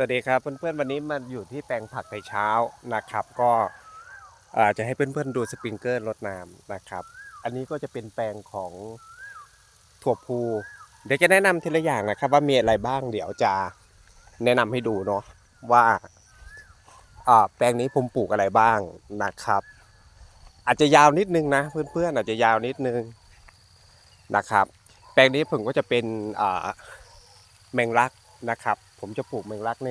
วัสดีครับเพื่อนๆวันนี้มาอยู่ที่แปลงผักในเช้านะครับ ก็จะให้เพื่อนๆดูสปริงเกอร์รดน้ำนะครับ อันนี้ก็จะเป็นแปลงของถั่วพูเดี๋ยวจะแนะนำทีละอย่างนะครับ ว่ามีอะไรบ้างเดี๋ยวจะแนะนำให้ดูเนาะว่าแปลงนี้ผมปลูกอะไรบ้างนะครับ อาจจะยาวนิดนึงนะเพื่อนๆอาจจะยาวนิดนึงนะครับ แปลงนี้ผมก็จะเป็นแมงลักนะครับ ผมจะปลูกแมงลักใน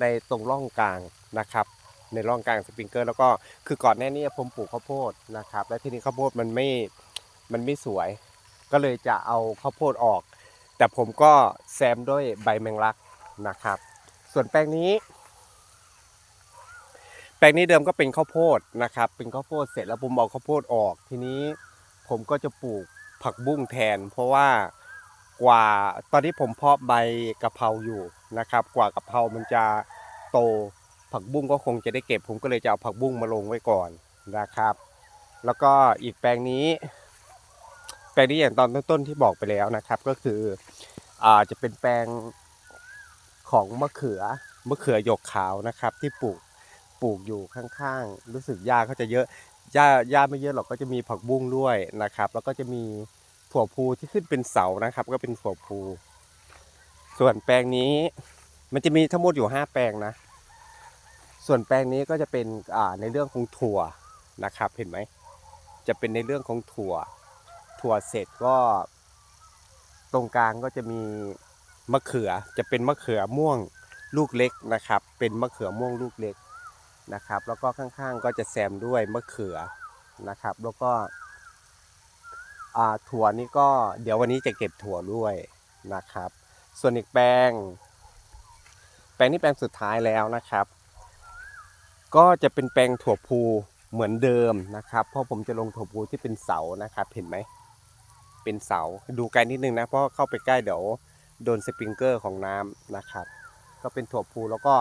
ในตรงร่องกลางนะครับ ในร่องกลางสปริงเกอร์แล้วก็คือก่อนหน้านี้ผมปลูกข้าวโพดนะครับ แล้วทีนี้ข้าวโพดมันไม่มันไม่สวย ก็เลยจะเอาข้าวโพดออก แต่ผมก็แซมด้วยใบแมงลักนะครับ ส่วนแปลงนี้ แปลงนี้เดิมก็เป็นข้าวโพดนะครับ เป็นข้าวโพดเสร็จแล้วผมเอาข้าวโพดออก ทีนี้ผมก็จะปลูกผักบุ้งแทน เพราะว่า กว่าตอนนี้ผมเพาะใบกะเพราอยู่นะครับ กว่ากะเพรามันจะโตผักบุ้งก็คงจะได้เก็บ ผมก็เลยจะเอาผักบุ้งมาลงไว้ก่อนนะครับ แล้วก็อีกแปลงนี้ แปลงนี้อย่างตอนต้นๆที่บอกไปแล้วนะครับ ก็คืออ่าจะเป็นแปลงของมะเขือมะเขือหยกขาวนะครับ ที่ปลูกปลูกอยู่ข้างๆ รู้สึกหญ้าเขาจะเยอะหญ้าหญ้าไม่เยอะหรอกก็จะมีผักบุ้งด้วยนะครับ แล้วก็จะมี ถั่วพูที่ขึ้นเป็นเสานะครับ ก็เป็นถั่วพูส่วนแปลงนี้ มันจะมีทั้งหมดอยู่5แปลงนะ ส่วนแปลงนี้ก็จะเป็นอ่าในเรื่องของถั่วนะครับ เห็นไหมจะเป็นในเรื่องของถั่ว ถั่วเสร็จก็ ตรงกลางก็จะมีมะเขือจะเป็นมะเขือม่วงลูกเล็กนะครับ เป็นมะเขือม่วงลูกเล็กนะครับ แล้วก็ข้างๆก็จะแซมด้วยมะเขือนะครับ แล้วก็ ถั่วนี่ก็เดี๋ยววันนี้จะเก็บถั่วด้วยนะครับ ส่วนอีกแปลง แปลงนี้แปลงสุดท้ายแล้วนะครับ ก็จะเป็นแปลงถั่วพูเหมือนเดิมนะครับ เพราะผมจะลงถั่วพูที่เป็นเสานะครับ เห็นไหม เป็นเสาดูไกลนิดนึงนะ เพราะเข้าไปใกล้เดี๋ยวโดนสปริงเกอร์ของน้ำนะครับ ก็เป็นถั่วพูแล้วก็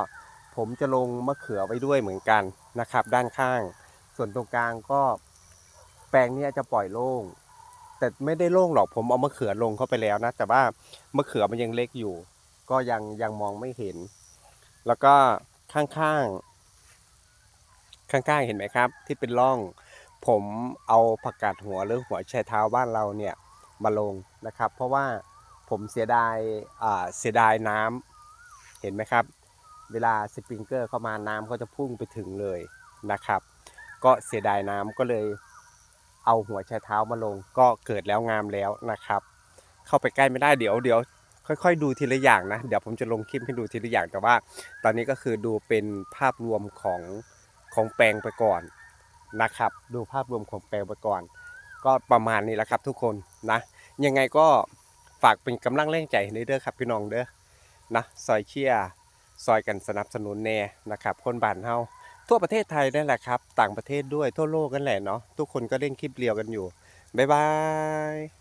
ผมจะลงมะเขือไว้ด้วยเหมือนกันนะครับ ด้านข้าง ส่วนตรงกลางก็แปลงนี้จะปล่อยโล่ง แต่ไม่ได้โล่งหรอกผมเอามะเขือลงเข้าไปแล้วนะ แต่ว่ามะเขือมันยังเล็กอยู่ ก็ยังยังมองไม่เห็น แล้วก็ข้างๆข้างๆเห็นไหมครับ ที่เป็นร่อง ผมเอาผักกาดหัวหรือหัวไชเท้าบ้านเราเนี่ยมาลงนะครับ เพราะว่าผมเสียดายอ่าเสียดายน้ำเห็นไหมครับ เวลาสปริงเกอร์เข้ามาน้ำก็จะพุ่งไปถึงเลยนะครับ ก็เสียดายน้ำก็เลย เอาหัวไชเท้ามาลงก็เกิดแล้วงามแล้วนะครับ เข้าไปใกล้ไม่ได้เดี๋ยวเดี๋ยวค่อยๆ ดูทีละอย่างนะ เดี๋ยวผมจะลงคลิปให้ดูทีละอย่างแต่ว่า ตอนนี้ก็คือดูเป็นภาพรวมของของแปลงไปก่อนนะครับ ดูภาพรวมของแปลงไปก่อน ก็ประมาณนี้แหละครับทุกคนนะ ยังไงก็ฝากเป็นกำลังแรงใจให้เด้อครับพี่น้องเด้อนะซอยเชียซอยกันสนับสนุนแน่นะครับ คนบ้านเฮา ทั่วประเทศไทยนั่นแหละครับ ต่างประเทศด้วยทั่วโลกกันแหละเนาะทุกคนก็เล่นคลิปเรียวกันอยู่บ๊ายบาย